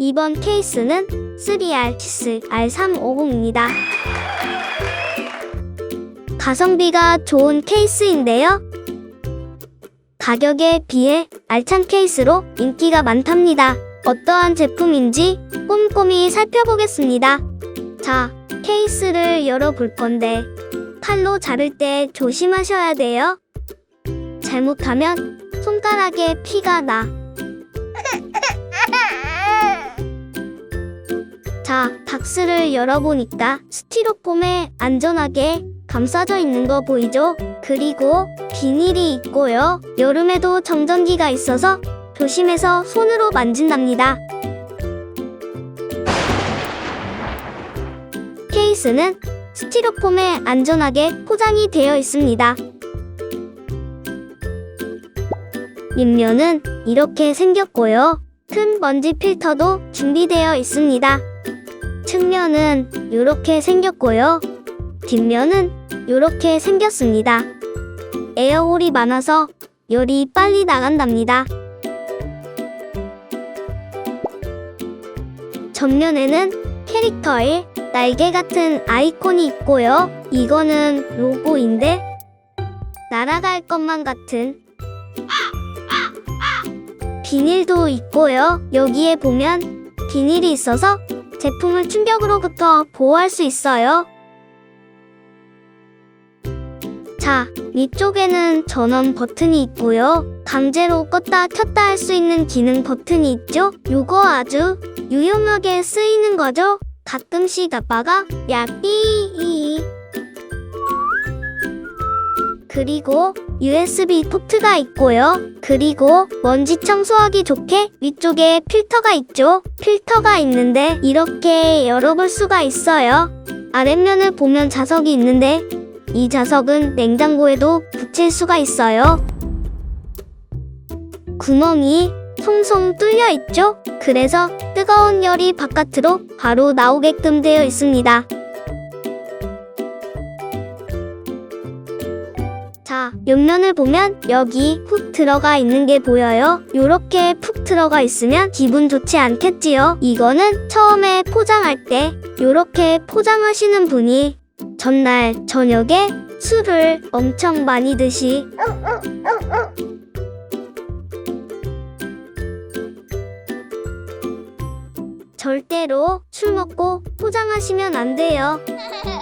이번 케이스는 3R 치스 R350입니다. 가성비가 좋은 케이스인데요. 가격에 비해 알찬 케이스로 인기가 많답니다. 어떠한 제품인지 꼼꼼히 살펴보겠습니다. 자, 케이스를 열어볼 건데 칼로 자를 때 조심하셔야 돼요. 잘못하면 손가락에 피가 나. 자, 박스를 열어보니까 스티로폼에 안전하게 감싸져 있는 거 보이죠? 그리고 비닐이 있고요. 여름에도 정전기가 있어서 조심해서 손으로 만진답니다. 케이스는 스티로폼에 안전하게 포장이 되어 있습니다. 윗면은 이렇게 생겼고요. 큰 먼지 필터도 준비되어 있습니다. 측면은 이렇게 생겼고요. 뒷면은 이렇게 생겼습니다. 에어홀이 많아서 열이 빨리 나간답니다. 전면에는 캐릭터의 날개 같은 아이콘이 있고요. 이거는 로고인데 날아갈 것만 같은 비닐도 있고요. 여기에 보면 비닐이 있어서 제품을 충격으로부터 보호할 수 있어요. 자, 위쪽에는 전원 버튼이 있고요. 강제로 껐다 켰다 할 수 있는 기능 버튼이 있죠? 요거 아주 유용하게 쓰이는 거죠? 가끔씩 아빠가 야삐 그리고 USB 포트가 있고요. 그리고 먼지 청소하기 좋게 위쪽에 필터가 있죠. 필터가 있는데 이렇게 열어볼 수가 있어요. 아랫면을 보면 자석이 있는데 이 자석은 냉장고에도 붙일 수가 있어요. 구멍이 송송 뚫려 있죠? 그래서 뜨거운 열이 바깥으로 바로 나오게끔 되어 있습니다. 자, 옆면을 보면 여기 푹 들어가 있는 게 보여요. 요렇게 푹 들어가 있으면 기분 좋지 않겠지요? 이거는 처음에 포장할 때 요렇게 포장하시는 분이 전날 저녁에 술을 엄청 많이 드시 절대로 술 먹고 포장하시면 안 돼요.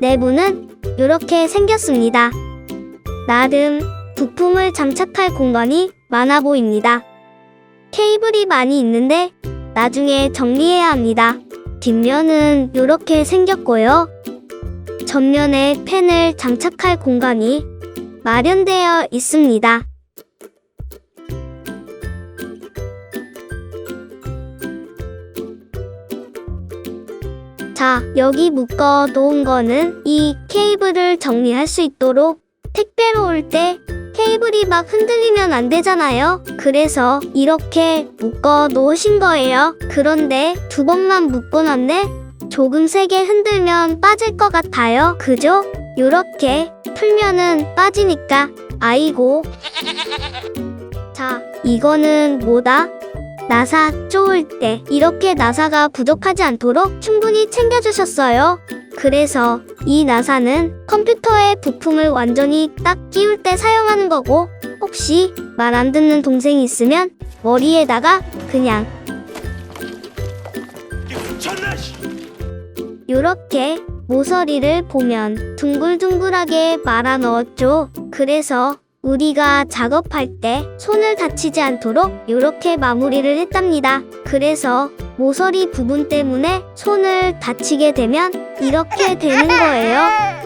내부는 이렇게 생겼습니다. 나름 부품을 장착할 공간이 많아 보입니다. 케이블이 많이 있는데 나중에 정리해야 합니다. 뒷면은 이렇게 생겼고요. 전면에 펜을 장착할 공간이 마련되어 있습니다. 자, 여기 묶어 놓은 거는 이 케이블을 정리할 수 있도록 택배로 올 때 케이블이 막 흔들리면 안 되잖아요. 그래서 이렇게 묶어 놓으신 거예요. 그런데 두 번만 묶어 놨네? 조금 세게 흔들면 빠질 것 같아요. 그죠? 요렇게 풀면은 빠지니까 아이고. 자, 이거는 뭐다? 나사 쪼을 때 이렇게 나사가 부족하지 않도록 충분히 챙겨주셨어요. 그래서 이 나사는 컴퓨터의 부품을 완전히 딱 끼울 때 사용하는 거고 혹시 말 안 듣는 동생이 있으면 머리에다가 그냥. 요렇게 모서리를 보면 둥글둥글하게 말아 넣었죠. 그래서 우리가 작업할 때 손을 다치지 않도록 요렇게 마무리를 했답니다. 그래서 모서리 부분 때문에 손을 다치게 되면 이렇게 되는 거예요.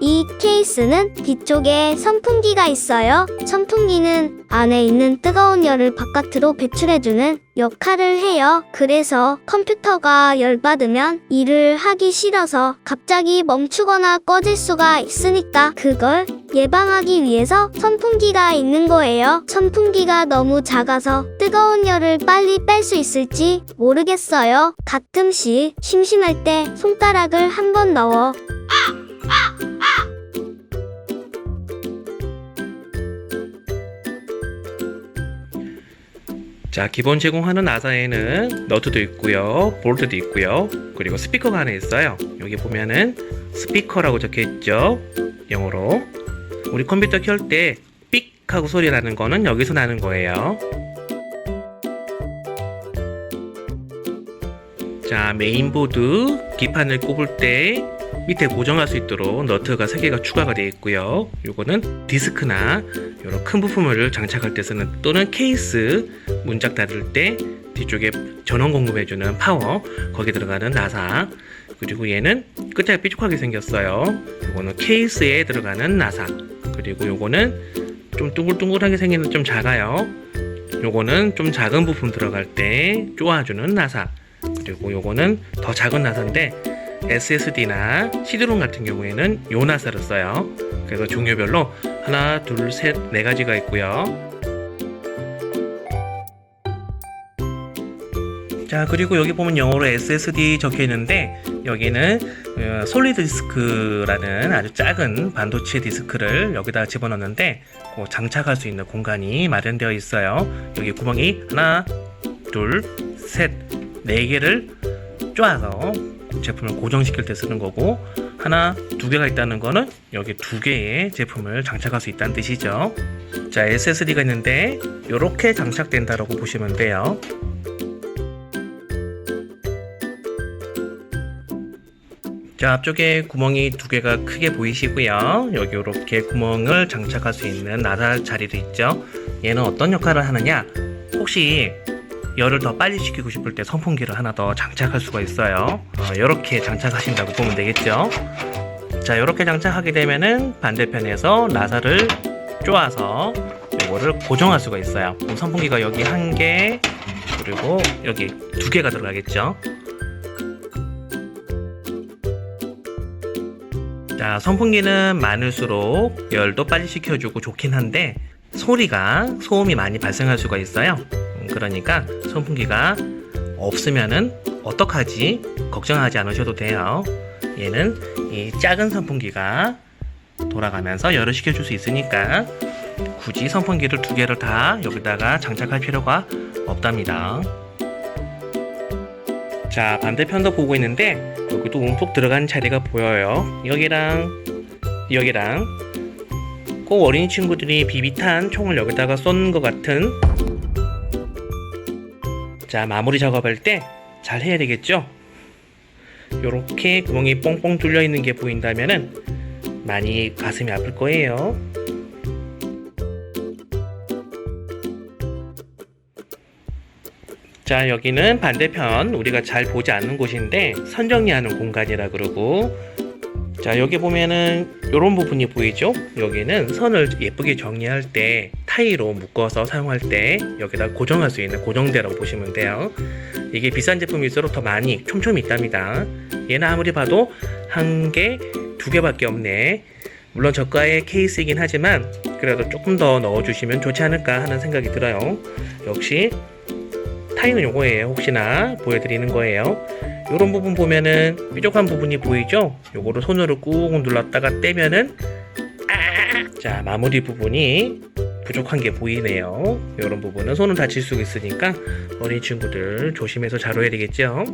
이 케이스는 뒤쪽에 선풍기가 있어요. 선풍기는 안에 있는 뜨거운 열을 바깥으로 배출해주는 역할을 해요. 그래서 컴퓨터가 열받으면 일을 하기 싫어서 갑자기 멈추거나 꺼질 수가 있으니까 그걸 예방하기 위해서 선풍기가 있는 거예요. 선풍기가 너무 작아서 뜨거운 열을 빨리 뺄 수 있을지 모르겠어요. 가끔씩 심심할 때 손가락을 한번 넣어 자, 기본 제공하는 나사에는 너트도 있고요, 볼트도 있고요, 그리고 스피커가 하나 있어요. 여기 보면은 스피커라고 적혀 있죠. 영어로. 우리 컴퓨터 켤 때 삑 하고 소리 나는 거는 여기서 나는 거예요. 자, 메인보드 기판을 꼽을 때 밑에 고정할 수 있도록 너트가 3개가 추가가 되어 있고요. 요거는 디스크나 이런 큰 부품을 장착할 때 쓰는 또는 케이스 문짝 닫을 때 뒤쪽에 전원 공급해주는 파워 거기 들어가는 나사 그리고 얘는 끝에 삐죽하게 생겼어요. 요거는 케이스에 들어가는 나사 그리고 요거는 좀 둥글둥글하게 생기는 좀 작아요. 요거는 좀 작은 부품 들어갈 때 쪼아주는 나사 그리고 요거는 더 작은 나사인데 SSD나 CD롬 같은 경우에는 요 나사를 써요. 그래서 종류별로 하나, 둘, 셋, 네 가지가 있고요. 자, 그리고 여기 보면 영어로 SSD 적혀 있는데 여기는 어, 솔리드 디스크라는 아주 작은 반도체 디스크를 여기다 집어넣는데 그 장착할 수 있는 공간이 마련되어 있어요. 여기 구멍이 하나, 둘, 셋, 네 개를 쪼아서 제품을 고정시킬 때 쓰는 거고 하나, 두 개가 있다는 거는 여기 두 개의 제품을 장착할 수 있다는 뜻이죠. 자, SSD가 있는데 이렇게 장착된다라고 보시면 돼요. 자, 앞쪽에 구멍이 두 개가 크게 보이시고요. 여기 이렇게 구멍을 장착할 수 있는 나사 자리도 있죠. 얘는 어떤 역할을 하느냐? 혹시 열을 더 빨리 식히고 싶을 때 선풍기를 하나 더 장착할 수가 있어요. 이렇게 장착하신다고 보면 되겠죠. 자, 이렇게 장착하게 되면은 반대편에서 나사를 쪼아서 이거를 고정할 수가 있어요. 그럼 선풍기가 여기 한 개, 그리고 여기 두 개가 들어가겠죠. 자, 선풍기는 많을수록 열도 빨리 식혀주고 좋긴 한데 소리가 소음이 많이 발생할 수가 있어요. 음, 그러니까 선풍기가 없으면은 어떡하지? 걱정하지 않으셔도 돼요. 얘는 이 작은 선풍기가 돌아가면서 열을 식혀줄 수 있으니까 굳이 선풍기를 두 개를 다 여기다가 장착할 필요가 없답니다. 자, 반대편도 보고 있는데 여기도 움푹 들어간 자리가 보여요. 여기랑 여기랑 꼭 어린 이 친구들이 비비탄 총을 여기다가 쏜 것 같은 자 마무리 작업할 때 잘 해야 되겠죠? 요렇게 구멍이 뻥뻥 뚫려 있는 게 보인다면은 많이 가슴이 아플 거예요. 자 여기는 반대편 우리가 잘 보지 않는 곳인데 선정리하는 공간이라 그러고 자 여기 보면은 이런 부분이 보이죠? 여기는 선을 예쁘게 정리할 때 타이로 묶어서 사용할 때 여기다 고정할 수 있는 고정대라고 보시면 돼요. 이게 비싼 제품일수록 더 많이 촘촘히 있답니다. 얘는 아무리 봐도 한 개, 두 개밖에 없네. 물론 저가의 케이스이긴 하지만 그래도 조금 더 넣어주시면 좋지 않을까 하는 생각이 들어요. 역시 타이는 요거예요. 혹시나 보여드리는 거예요. 요런 부분 보면은 뾰족한 부분이 보이죠? 요거를 손으로 꾹 눌렀다가 떼면은 아! 자 마무리 부분이 부족한 게 보이네요. 요런 부분은 손을 다칠 수 있으니까 어린 친구들 조심해서 자로해야 되겠죠?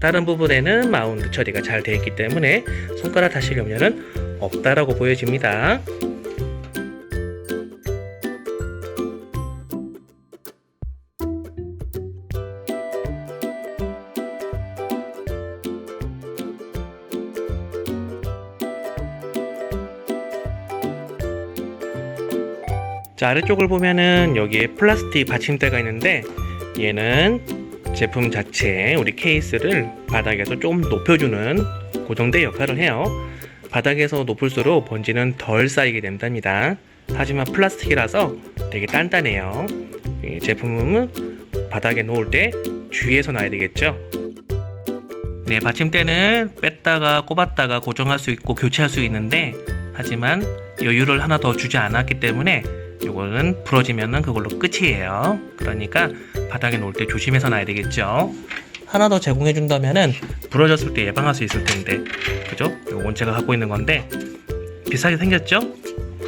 다른 부분에는 마운트 처리가 잘 되어 있기 때문에 손가락 다칠 염려는 없다라고 보여집니다. 자 아래쪽을 보면은 여기에 플라스틱 받침대가 있는데 얘는 제품 자체 우리 케이스를 바닥에서 조금 높여주는 고정대 역할을 해요. 바닥에서 높을수록 먼지는 덜 쌓이게 된답니다. 하지만 플라스틱이라서 되게 단단해요. 이 제품은 바닥에 놓을 때 주의해서 놔야 되겠죠? 네 받침대는 뺐다가 꼽았다가 고정할 수 있고 교체할 수 있는데 하지만 여유를 하나 더 주지 않았기 때문에 이거는 부러지면은 그걸로 끝이에요. 그러니까 바닥에 놓을 때 조심해서 놔야 되겠죠. 하나 더 제공해 준다면은 부러졌을 때 예방할 수 있을 텐데 그죠? 요건 제가 갖고 있는 건데 비싸게 생겼죠?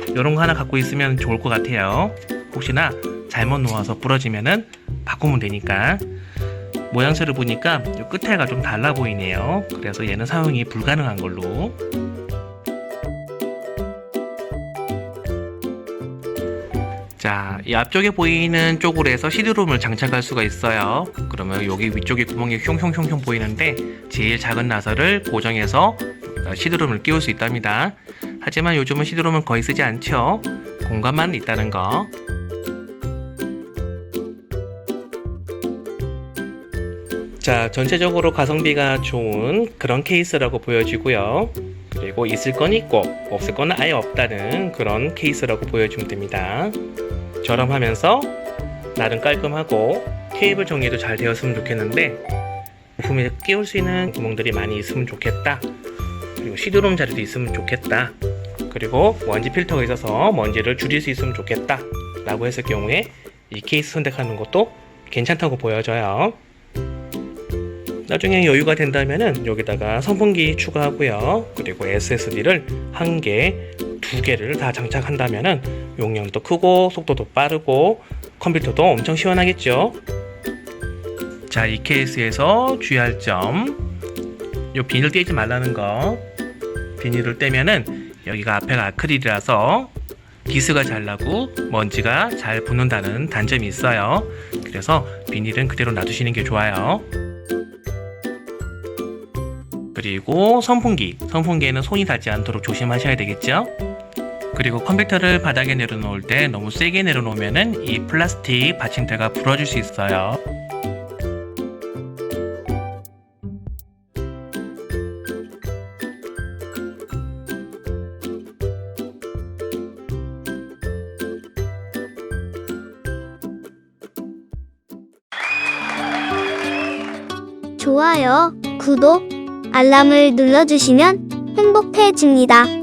이런 거 하나 갖고 있으면 좋을 것 같아요. 혹시나 잘못 놓아서 부러지면은 바꾸면 되니까 모양새를 보니까 요 끝에가 좀 달라 보이네요. 그래서 얘는 사용이 불가능한 걸로. 자, 이 앞쪽에 보이는 쪽으로 해서 시드롬을 장착할 수가 있어요. 그러면 여기 위쪽에 구멍이 흉흉흉흉 보이는데 제일 작은 나사를 고정해서 시드롬을 끼울 수 있답니다. 하지만 요즘은 시드롬은 거의 쓰지 않죠. 공간만 있다는 거. 자, 전체적으로 가성비가 좋은 그런 케이스라고 보여지고요. 그리고 있을 건 있고 없을 건 아예 없다는 그런 케이스라고 보여주면 됩니다. 저렴하면서 나름 깔끔하고 케이블 정리도 잘 되었으면 좋겠는데 부품에 끼울 수 있는 구멍들이 많이 있으면 좋겠다. 그리고 시드롬 자리도 있으면 좋겠다. 그리고 먼지 필터가 있어서 먼지를 줄일 수 있으면 좋겠다. 라고 했을 경우에 이 케이스 선택하는 것도 괜찮다고 보여져요. 나중에 여유가 된다면은 여기다가 선풍기 추가하고요. 그리고 SSD를 한 개, 두 개를 다 장착한다면은 용량도 크고 속도도 빠르고 컴퓨터도 엄청 시원하겠죠. 자, 이 케이스에서 주의할 점. 요 비닐 떼지 말라는 거. 비닐을 떼면은 여기가 앞에가 아크릴이라서 기스가 잘 나고 먼지가 잘 붙는다는 단점이 있어요. 그래서 비닐은 그대로 놔두시는 게 좋아요. 그리고 선풍기. 선풍기에는 손이 닿지 않도록 조심하셔야 되겠죠? 그리고 컴퓨터를 바닥에 내려놓을 때 너무 세게 내려놓으면은 이 플라스틱 받침대가 부러질 수 있어요. 좋아요, 구독, 알람을 눌러주시면 행복해집니다.